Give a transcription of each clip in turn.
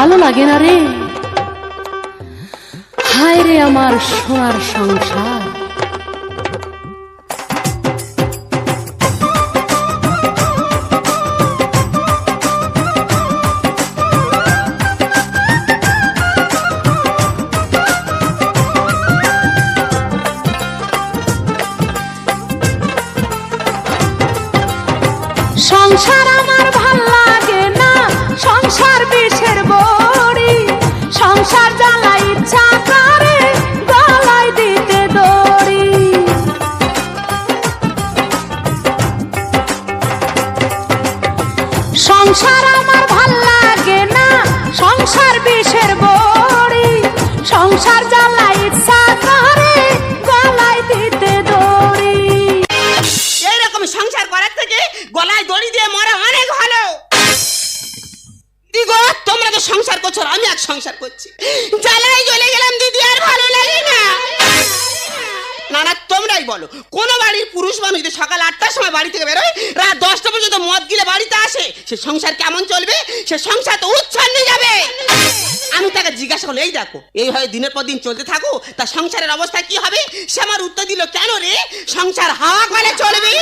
ভালো লাগে না রে। হায় রে আমার সোনার সংসার। সংসার জ্বালা ইচ্ছা করে গলায় দিতে দড়ি। এইরকম সংসার করার থেকে গলায় দড়ি দিয়ে মরা অনেক ভালো। দিগো, তোমরা তো সংসার করছ, আমি এক সংসার করছি। জ্বালাই চলে গেলাম, দিদি, আর ভালো লাগে না। না না, তোমরাই বলো, কোন বাড়ির পুরুষ মানুষ যদি সকাল আটটার সময় বাড়ি থেকে বেরোয় রাত দশটা পর্যন্ত মদ গিলে বাড়িতে আসে সে সংসার কেমন চলবে? সে সংসার তো উচ্ছন্নে যাবে। আমি তাকে জিজ্ঞাসা করল এই দেখো এইভাবে দিনের পর দিন চলতে থাকো, তা সংসারের অবস্থা কি হবে? সে আমার উত্তর দিল, কেন রে? সংসার হাওয়া করে চলবে।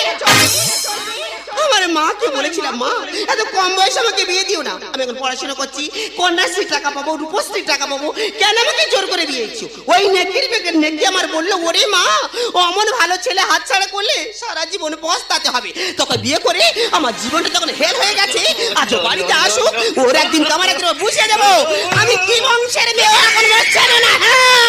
আমার মাকে বলেছিলাম মা, এত কম বয়সে আমাকে বিয়ে দিও না। আমি এখন পড়াশোনা করছি, কন্যাশ্রী টাকা পাবো, রূপশ্রী টাকা পাবো, কেন আমাকে জোর করে বিয়েছো ওই নেকির বেগের নেকি আমার বলল, ওরে মা ও অমন ভালো ছেলে হাত ছাড়া করলে সারা জীবন পস্তাতে হবে। তোকে বিয়ে করে আমার জীবনটা যখন হেল হয়ে গেছে। আজ বাড়িতে আসুক ওর একদিন তোমার একদিন বুঝে দেবো। আমি কি বংশের মেয়ে এখন বসছে না। হ্যাঁ।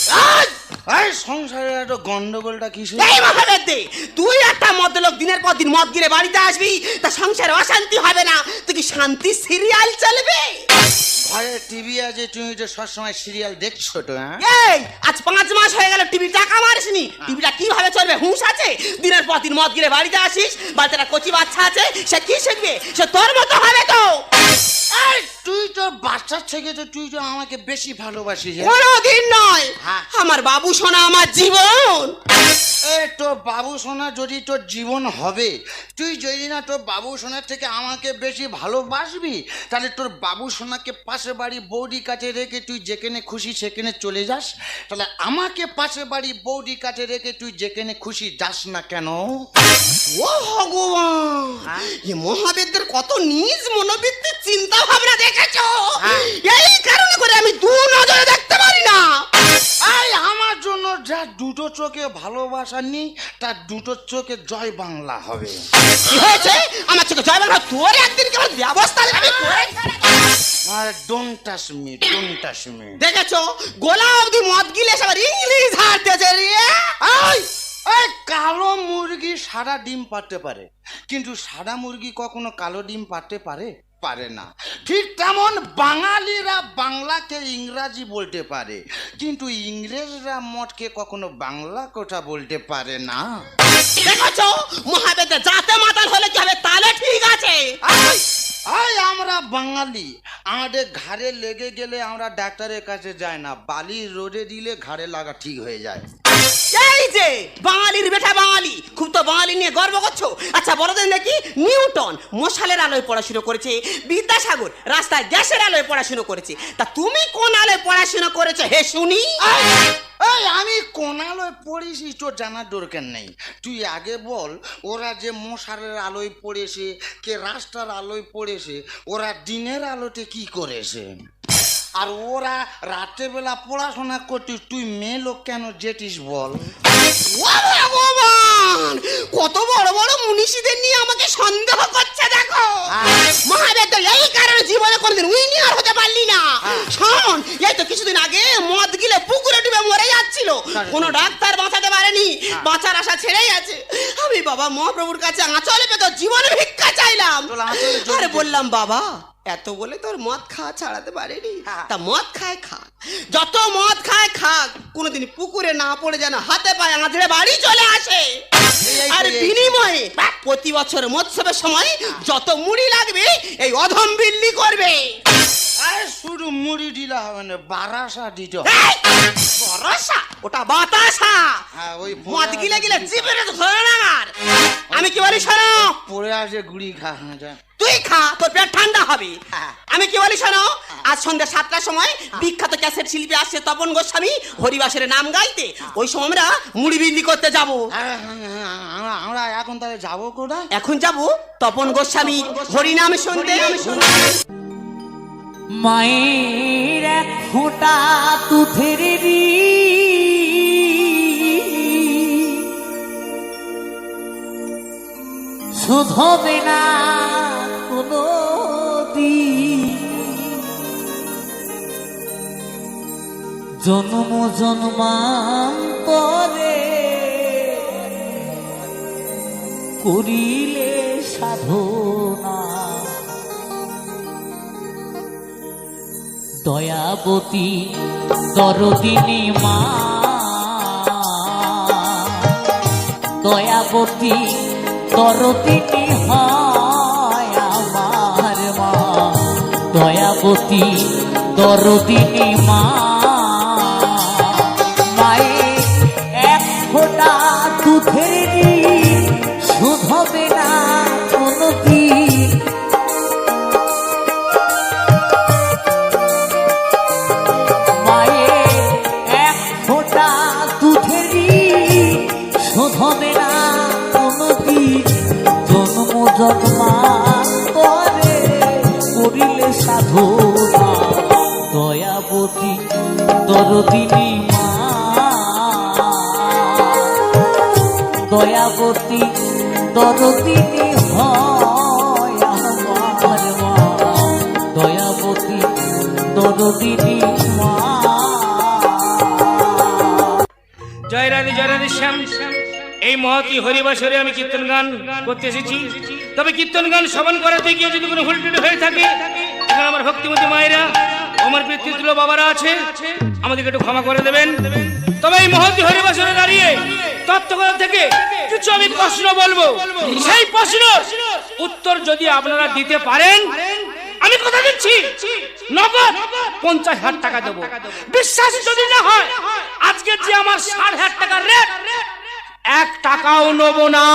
এই সংসারের একটা গন্ডগোলটা কিসে এই মহাবেদ্যে তুই একটা মদ্যলোক দিনের পর দিন মদ গিরে বাড়িতে আসবি তা সংসারে অশান্তি হবে না তুই কি শান্তি সিরিয়াল চলবে? ঘরে টিভি আছে তুমি তো সবসময় সিরিয়াল দেখছ তো হ্যাঁ? এই আজ পাঁচ মাস হয়ে গেল টিভি টাকা মারিসনি। টিভিটা কীভাবে চলবে হুঁশ আছে? দিনের পর দিন মদ গিরে বাড়িতে আসিস বাড়িতে একটা কচি বাচ্চা আছে সে কি শিখবে? সে তোর মতো হবে তো। তুই তো বাচ্চার থেকে তো তুই তো আমাকে বেশি ভালোবাসিস। হ্যাঁ? কোনোদিন নয়। হ্যাঁ। আমার বাবু সোনা আমার জীবন। এ তোর বাবু সোনা যদি তোর জীবন হবে তুই যদি না তোর বাবু সোনার থেকে আমাকে বেশি ভালোবাসবি তাহলে তোর বাবু সোনাকে পাশে বাড়ি বৌদি কাছে রেখে তুই যেখানে খুশি সেখানে চলে যাস। তাহলে আমাকে পাশে বাড়ি বৌদি কাছে রেখে তুই যেখানে খুশি যাস না কেন? ও ভগবান! এ মহাবেদদের কত নিজ মনোবৃত্তির চিন্তা ভাবনা দেখেছ? হ্যাঁ। এই কারণে করে আমি দু নজরে দেখতে পারি না। এই আমার জন্য যা দুটো চোখে ভালোবাসা নেই তার দুটো চোখে জয় বাংলা হবে। কি হয়েছে? আমার চোখে জয় বাংলা? তোর একদিন কেমন ব্যবস্থা আমি করে ছাড়বো। Don't touch me don't touch me দেখেছ? গোলা অবধি মদ গিলে সবার ইংলিশ হারতেছে রে। এই এই কালো মুরগি সাদা ডিম পারতে পারে। কিন্তু সাদা মুরগি কখনো কালো ডিম পারতে পারে? পারে না। ঠিক তেমন বাঙালিরা বাংলাকে ইংরাজি বলতে পারে কিন্তু ইংরেজরা মঠকে কখনো বাংলা কথা বলতে পারে না। দেখেছ? মহাবেদে যাতে মাতাল হলে কি হবে তাহলে ঠিক আছে। আই আমরা বাঙালি। আমাদের ঘাড়ে লেগে গেলে আমরা ডাক্তারের কাছে যাই না বালি রোদে দিলে ঘাড়ে লাগা ঠিক হয়ে যায়। এই যে বাঙালির বেটা বাঙালি খুব তো বাঙালি নিয়ে গর্ব করছ? আচ্ছা বলো দিন নাকি নিউটন মশালের আলোয় পড়াশুনো করেছে, বিদ্যাসাগর রাস্তায় গ্যাসের আলোয় পড়াশুনো করেছে। তা তুমি কোন আলোয় পড়াশুনো করেছ, হে শুনি? এই আমি কোনালয় পড়েছি, তোর জানার দরকার নেই। তুই আগে বল, ওরা যে মশারের আলোয় পড়েছে, কে রাস্তার আলোয় পড়েছে, ওরা দিনের আলোতে কি করেছে? আর ওরা রাত্রেবেলা পড়াশোনা করতিস তুই মেয়ে লোক কেন যেটিস বল? ভগবান! কত বড় বড় মনীষীদের নিয়ে আমাকে সন্দেহ করছে দেখো! মহাবেদ এই কারণে জীবনে কোনদিন উইনিয়ার হতে পারলি না। শোন এই তো কিছুদিন আগে মদ গিলে পুকুরে ডুবে মরে যাচ্ছিল। কোনো ডাক্তার বাঁচাতে পারেনি। বাঁচার আশা ছেড়েই আছে। আমি বাবা মহাপ্রভুর কাছে আঁচলে পেতো জীবনে ভিক্ষা চাইলাম। আরে বললাম বাবা এত বলে তোর মদ খাওয়া ছাড়াতে পারেনি? হ্যাঁ। তা মদ খায় খাক। যত মদ খায় খাক কোনোদিন পুকুরে না পড়ে যেন হাতে পায়ে আঁচড়ে বাড়ি চলে আসে। আর বিনিময়ে প্রতি বছর মৎসবের সময় যত মুড়ি লাগবে এই অধম বিল্লি করবে। শুধু মুড়ি দিলে হবে না বারাসা দিতে হবে। বরসা? ওটা বাতাসা। হ্যাঁ, ওই মদ গিলে গিলে ধরে না আমার। আমি কি বলি শোনো? পড়ে আসে গুড়ি খা হ্যাঁ, যা। তুই খা তোর পেট ঠান্ডা হবে। হ্যাঁ। আমি কি বলি শোনো? আজ সন্ধ্যা সাতটার সময় বিখ্যাত ক্যাসেট শিল্পী আসছে তপন গোস্বামী হরিবাসের নাম গাইতে। ওই সময় আমরা মুড়ি বিন্দি করতে যাব। আমরা এখন তাহলে যাব কোথায়? এখন যাব তপন গোস্বামী। হরিনাম শুনতে। মায়ের এক ফোঁটা তুথের শুধবে না কোনো। জন্ম জন্মান্তরে করিলে সাধনা দয়াবতী দরদিনী মা। দয়াবতী দরদিনী হয় আমার মা। দয়াবতী দরদিনী মা। সাধনা দয়াবতী দরদিনী মা। দয়াবতী দরদিনী হয় আমার মা। দয়াবতী দরদিনী মা। জয় রাধে জয় রাধে শ্যাম। এই মহতি হরিবাসরে আমি কীর্তন গান করতে এসেছি। তবে কীর্তন গান শ্রবণ করাতে গিয়ে যদি কোনো ভুলটুল হয়ে থাকে এখানে আমার ভক্তিমতী মায়েরা আমার পিতৃতুল্য বাবারা আছে, আমাদেরকে একটু ক্ষমা করে দেবেন। তবে এই মহতি হরিবাসরে দাঁড়িয়ে তত্ত্বকথা থেকে কিছু আমি প্রশ্ন বলব। সেই প্রশ্ন উত্তর যদি আপনারা দিতে পারেন, আমি কথা দিচ্ছি। নগদ পঞ্চাশ হাজার টাকা দেবো। বিশ্বাস যদি না হয়, আজকে যে আমার ষাট হাজার টাকার রেট এক টাকাও নেব না।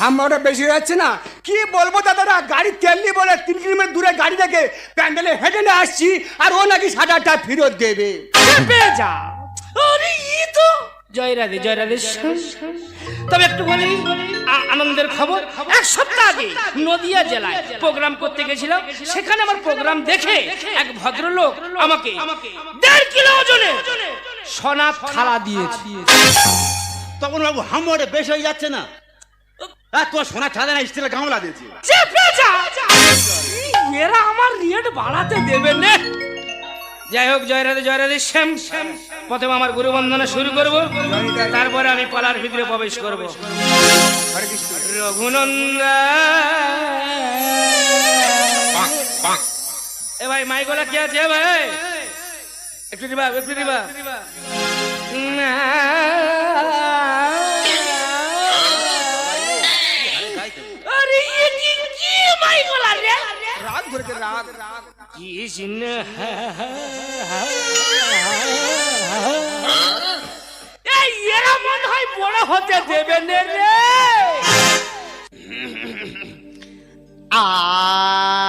হামলাটা বেশি হয়ে যাচ্ছে না? কি বলব দাদারা? গাড়ি তেল নিয়ে বলে তিন কিলোমিটার দূরে গাড়ি থেকে প্যান্ডেলে হেঁটে নিয়ে আসছি আর ও নাকি সাত আটটা ফেরত দেবে। চেপে যা। আরে ই তো। জয় রাধে জয় রাধে। তবে একটু বলি আনন্দের খবর। এক সপ্তাহ আগে নদিয়া জেলায় প্রোগ্রাম করতে গেছিলাম। সেখানে আমার প্রোগ্রাম দেখে এক ভদ্রলোক আমাকে দেড় কিলো ওজনে সোনা থালা দিয়েছে। তখন বাবু হামলাটা বেশি হয়ে যাচ্ছে না? সোনা ছাদে না স্টিলের গামলা দিয়েছি। চেপে যা এরা আমার রেট বাড়াতে দেবে না। যাই হোক জয় রাধে জয় রাধে শ্যাম শ্যাম। প্রথমে আমার গুরু বন্দনা শুরু করব তারপরে আমি পালার ভিতরে প্রবেশ করব। রঘুনন্দন এ ভাই মাইকলা কি আছে ভাই? একটু দিবা একটু দিবা। চিহ্ন এই এরা মনে হয় বড় হতে দেবে নে রে ই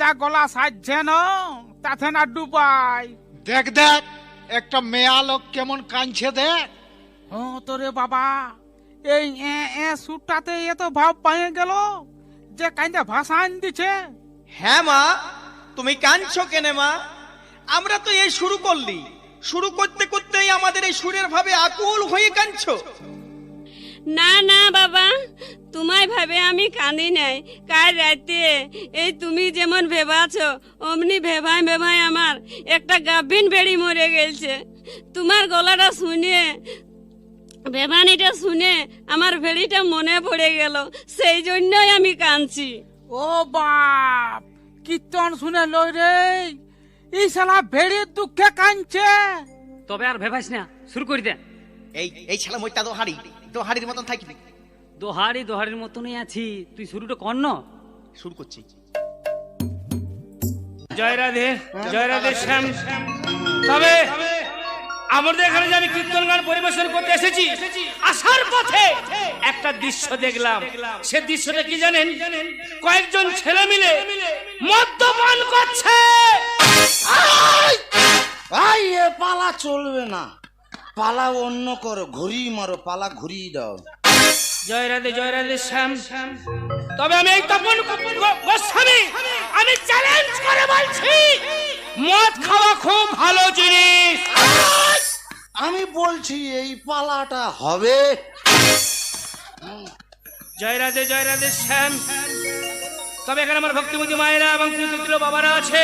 যা গলা সাজছে না তাতে না ডুবাই। দেখ দেখ একটা মেয়া লোক কেমন কাঁদছে দেখ। ও তোরে বাবা এই এ এ সুরটাতে এত ভাব পাইয়ে গেল যে কাইন্দা ভাষান দিছে হ্যাঁ মা তুমি কাঁদছো কেনে মা? আমরা তো এই শুরু করলি। শুরু করতে করতেই আমাদের এই সুরের ভাবে আকুল হয়ে কাঁদছো। না না বাবা তোমায় ভাবে আমি কাঁদি নাই। কাল রাতে এই তুমি যেমন ভেবাছ অমনি ভেবায় ভেবায় আমার একটা গাভিন বেড়ি মরে গেছে তোমার গলাটা শুনে বেমানিটা শুনে আমার ভেড়িটা মনে পড়ে গেল সেই জন্যই আমি কাঁদছি। ও বাপ কীর্তন শুনে লই রে এই শালা ভেড়ির দুঃখে কাঁদছে। তবে আর ভেবাইস না শুরু করি দে। এই এই ছেলে মইটা তো হাড়ি তো হাড়ির মতন থাকবি দোহারি দোহারির মতনই আছি। তুই শুরুটা কর না। শুরু করছি। জয় রাধে জয় রাধে শ্যাম। তবে আমাদের এখানে যে আমি কীর্তন গান পরিবেশন করতে এসেছি আসার পথে একটা দৃশ্য দেখলাম। সে দৃশ্যটা কি জানেন? কয়েকজন ছেলে মিলে মদ্যপান করছে। পালা চলবে না। পালা অন্য করো ঘুরিয়ে মারো পালা ঘুরিয়ে দাও। জয় রাধে জয় রাধে শ্যাম। তবে আমি এই তপন গোস্বামী আমি চ্যালেঞ্জ করে বলছি মদ খাওয়া খুব ভালো জিনিস। আমি বলছি এই পালাটা হবে। জয় রাধে জয় রাধে শ্যাম। তবে এখানে আমার ভক্তিমতী মায়েরা এবং কৃতজ্ঞ বাবারা আছে।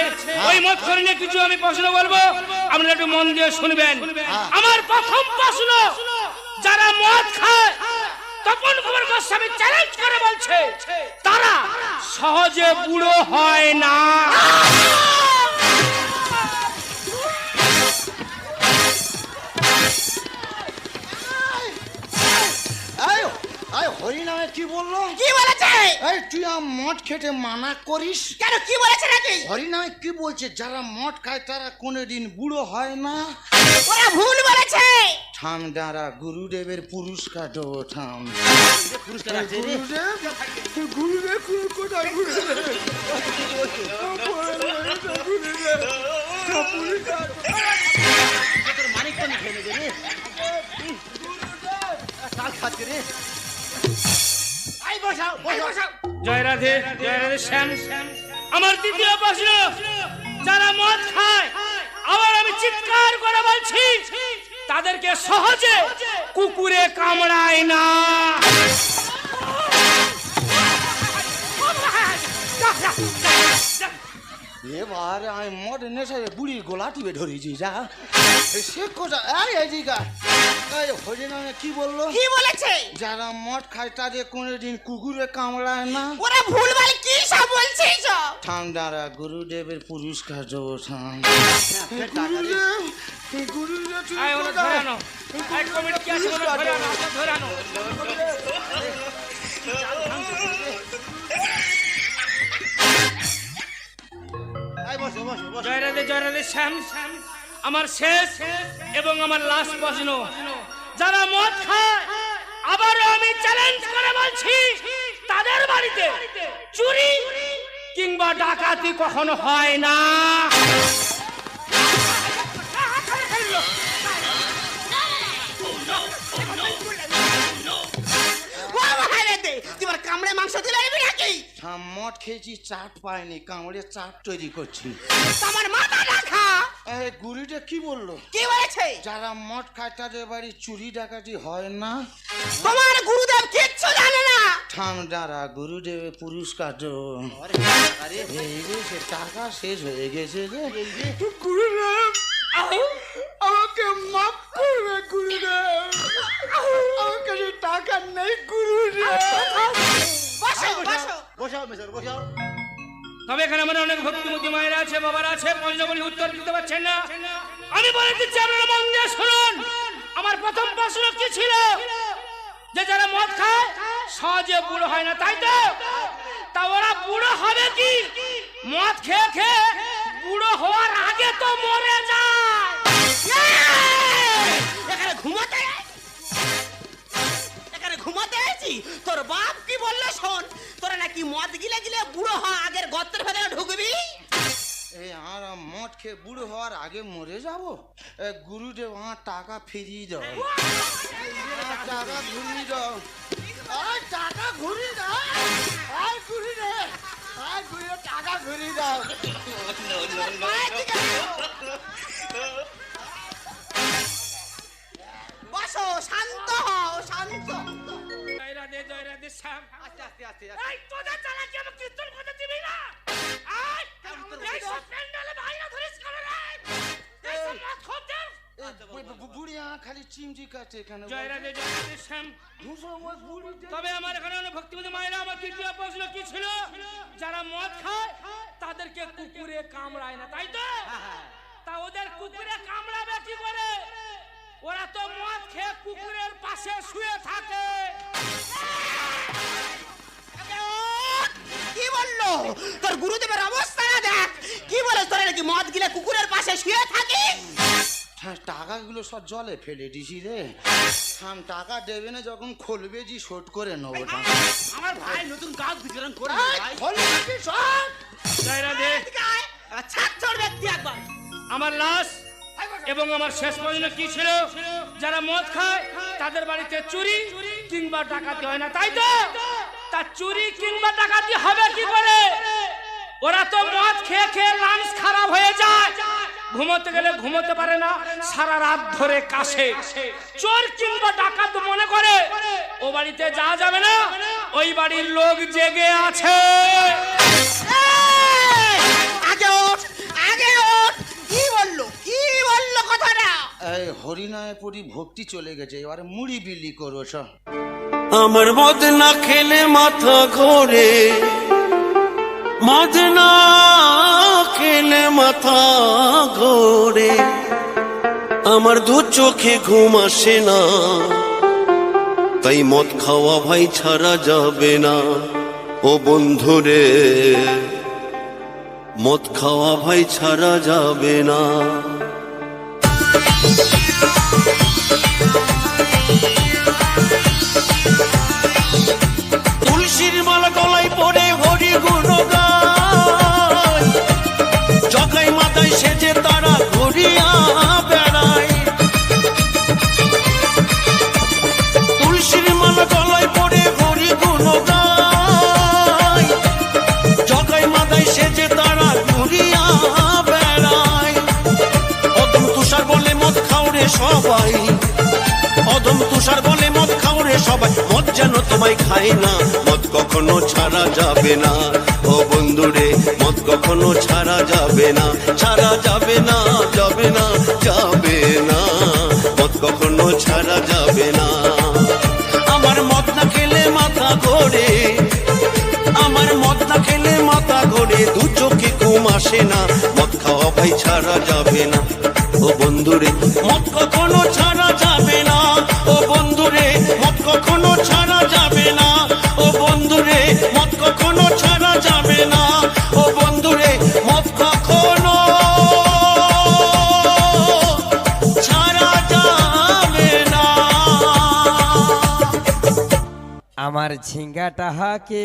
ওই মত করে নিয়ে কিছু আমি প্রশ্ন বলব আপনারা একটু মন দিয়ে শুনবেন। আমার প্রথম প্রশ্ন যারা মদ খায় তপন কুমার গোস্বামী চ্যালেঞ্জ করে বলছে তারা সহজে বুড়ো হয় না। হরি নামে কি বলল? কি বলেছে এই! তুই মদ খেতে মানা করিস? কেন কি বলেছে নাকি? হরি নামে কি বলছে? যারা মদ খায় তারা কোনোদিন বুড়ো হয় না। ওরা ভুল বলেছে! ঠাম দ্বারা গুরুদেবের পুরস্কার দেবো ঠাম। পুরস্কার আছে জয় রাধে জয় রাধে শ্যাম। আমার দ্বিতীয় প্রশ্ন যারা মদ খায় আবার আমি চিৎকার করে বলছি তাদেরকে সহজে কুকুরে কামড়ায় না। এবার আমি মদ নেশারে বুড়ির গোলা টিপে ধরেছি যা। সে কোথা এই এদিকা কি বলল কি বলেছে যারা মদ খায় তাদের কোনোদিন কুকুরে কামড়ায় না ওরা ভুল বলে কি সব বলছে সব ঠান্ডারা গুরুদেবের পুরস্কার দেবো গুরুদেব আয় ওরা ধরে আনো আয় কমিটি কি আছে ওরা ধরে আনো ওরা ধরে আনো জয় রাধে জয় রাধে শ্যাম আমার শেষ এবং আমার লাশ প্রশ্ন। যারা মদ খায়, আবারও আমি চ্যালেঞ্জ করে বলছি, তাদের বাড়িতে চুরি কিংবা ডাকাতি কখনো হয় না। কামড়ে মাংস তুলে নিবি নাকি মদ খেয়েছি চাট পাইনি কামড়ে চাট তৈরি করছি। আমার মাথা রাখা এই গুরুটা কি বলল? কি বলেছে? যারা মদ খায় তাদের বাড়ি চুরি ডাকাতি হয় না। তোমার গুরুদেব কিচ্ছু জানে না। থাম দাঁড়া গুরুদেবের পুরস্কার তো এই রে, সে টাকা শেষ হয়ে গেছে রে গুরুদেব আমাকে মাফ করবে গুরুদেব। বসাও মেশার বসাও। তবে এখানে আমার অনেক ভক্তিমতী মায়েরা আছে বাবারা আছে পঞ্চবলী উত্তর দিতে পারছেন না। আমি বলে দিচ্ছি আপনারা মন দিয়ে শুনুন। আমার প্রথম প্রশ্ন কি ছিল? যে যারা মদ খায় সহজে বুড়ো হয় না তাই তো? তা ওরা বুড়ো হবে কি? মদ খেয়ে খেয়ে বুড়ো হওয়ার আগে তো মরে যায়। এখানে ঘুমাতে এখানে তোর বাপ কি বলল শোন? তোরা নাকি মদ গিলে গিলে বুড়ো হ আগের গর্তের ভেতরে ঢুকবি? এই আর মদ খেয়ে বুড়ো হওয়ার আগে মরে যাব? গুরুদেব আমার টাকা ফিরিয়ে দাও। টাকা ঘুরিয়ে দাও। আর টাকা ঘুরিয়ে দাও। আর গুরুদেব আর গুরুদেব টাকা ঘুরিয়ে দাও। বসো শান্ত হও শান্ত। রাধে জয় রাধে শ্যাম এই তোদের চালাকি আমি কীর্তন করতে দিবি না? আয় এই সব প্যান্ডেলে ভাইরা ধরিস কেন রে? এই সব আমার খালি চিমটি কাটে এখানে জয় রাধে জয় রাধে শ্যাম তবে আমার এখানে অনেক ভক্তিমতী মায়েরা আমার তৃতীয় প্রশ্ন কি ছিল? যারা মদ খায় তাদেরকে কুকুরে কামড়ায় না তাই তো? তা ওদের কুকুরে কামড়াবে কি করে? ওরা তো মদ খেয়ে কুকুরের পাশে শুয়ে থাকে। কি বলল? তোর গুরুদেবের অবস্থা না দেখ। কি বলে তোরা নাকি মদ গিলে কুকুরের পাশে শুয়ে থাকিস হ্যাঁ টাকাগুলো সব জলে ফেলে দিছি রে। থাম টাকা দেবে না যখন খুলবে জি শোট করে নেব আমার ভাই নতুন কাজ বিতরণ করে একবার। আমার লাশ এবং আমার শেষ পর্যন্ত কি ছিল? যারা মদ খায় তাদের বাড়িতে চুরি কিংবা ডাকাতি হয় না, তাই তো? তা চুরি কিংবা ডাকাতি হবে কি করে? ওরা তো মদ খেয়ে খেয়ে লাংস খারাপ হয়ে যায়। ঘুমোতে গেলে ঘুমোতে পারে না, সারা রাত ধরে কাশে। চোর কিংবা ডাকাত মনে করে, ও বাড়িতে যাওয়া যাবে না, ওই বাড়ির লোক জেগে আছে। এই হরিনায় পরি ভক্তি চলে গেছে, এবারে মুড়ি বিলি করো আমার মদ না খেলে মাথা ঘোরে, মদ না খেলে মাথা ঘোরে। আমার দু চোখে ঘুম আসে না, তাই মদ খাওয়া ভাই ছাড়া যাবে না। ও বন্ধুরে, মদ খাওয়া ভাই ছাড়া যাবে না। অদম বলে মদ খাওরে সবাই। মদ যেন তোমায় খায় না, মদ কখনো ছাড়া যাবে না। ও বন্ধুরে, মদ কখনো ছাড়া যাবে না, ছাড়া যাবে না যাবে না যাবে না। মদ কখনো ছাড়া যাবে না। আমার মদ না খেলে মাথা ঘোরে, আমার মদ না খেলে মাথা ঘোরে, দু চোখে ঘুম আসে না, মদ খাওয়া ভাই ছাড়া যাবে না। ও বন্ধুরে, মদ কখনো ছাড়া আমার ঝিঙ্গাটা হাকে